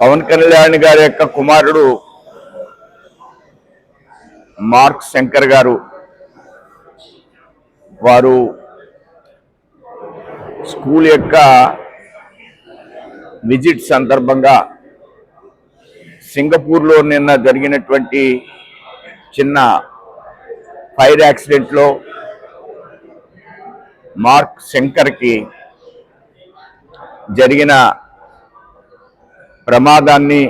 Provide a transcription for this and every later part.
పవన్ కళ్యాణ్ గారి యొక్క కుమారుడు మార్క్ శంకర్ గారు. వారు స్కూల్ యొక్క విజిట్ సందర్భంగా సింగపూర్లో నిన్న జరిగినటువంటి చిన్న ఫైర్ యాక్సిడెంట్లో మార్క్ శంకర్కి జరిగిన ప్రమాదాన్ని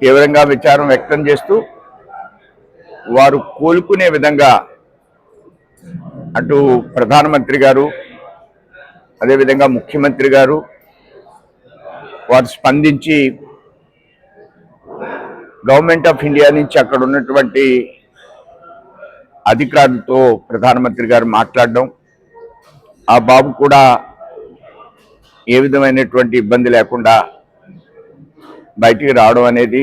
తీవ్రంగా విచారం వ్యక్తం చేస్తూ వారు కోలుకునే విధంగా అటు ప్రధానమంత్రి గారు అదేవిధంగా ముఖ్యమంత్రి గారు వారు స్పందించి గవర్నమెంట్ ఆఫ్ ఇండియా నుంచి అక్కడ ఉన్నటువంటి అధికారులతో ప్రధానమంత్రి గారు మాట్లాడడం ఆ బాబు కూడా ఏ విధమైనటువంటి ఇబ్బంది లేకుండా బయటికి రావడం అనేది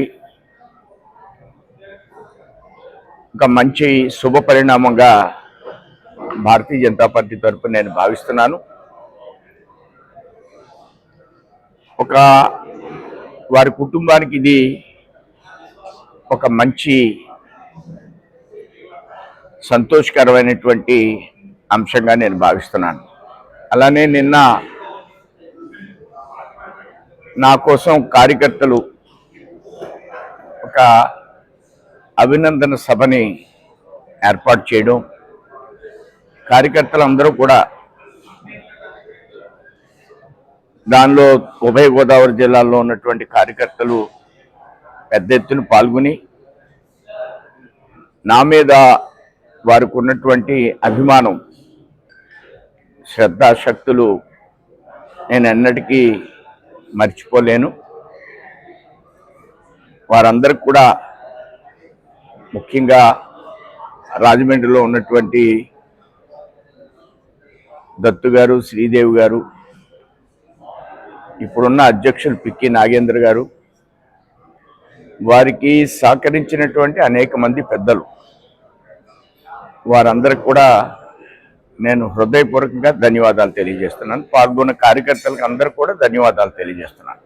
ఒక మంచి శుభ పరిణామంగా భారతీయ జనతా పార్టీ తరఫున నేను భావిస్తున్నాను. ఒక వారి కుటుంబానికి ఇది ఒక మంచి సంతోషకరమైనటువంటి అంశంగా నేను భావిస్తున్నాను. అలానే నిన్న నా కోసం కార్యకర్తలు ఒక అభినందన సభని ఏర్పాటు చేయడం కార్యకర్తలందరూ కూడా దానిలో ఉభయ గోదావరి జిల్లాల్లో ఉన్నటువంటి కార్యకర్తలు పెద్ద ఎత్తున పాల్గొని నా మీద వారికి ఉన్నటువంటి అభిమానం శ్రద్ధాశక్తులు నేను ఎన్నటికీ మర్చిపోలేను. వారందరికి కూడా ముఖ్యంగా రాజమండ్రిలో ఉన్నటువంటి దత్తు గారు శ్రీదేవి గారు ఇప్పుడున్న అధ్యక్షులు పిక్కి నాగేంద్ర గారు వారికి సహకరించినటువంటి అనేక మంది పెద్దలు. వారందరికి కూడా నేను హృదయపూర్వకంగా ధన్యవాదాలు తెలియజేస్తున్నాను. పాల్గొన్న కార్యకర్తలకు అందరూ కూడా ధన్యవాదాలు తెలియజేస్తున్నాను.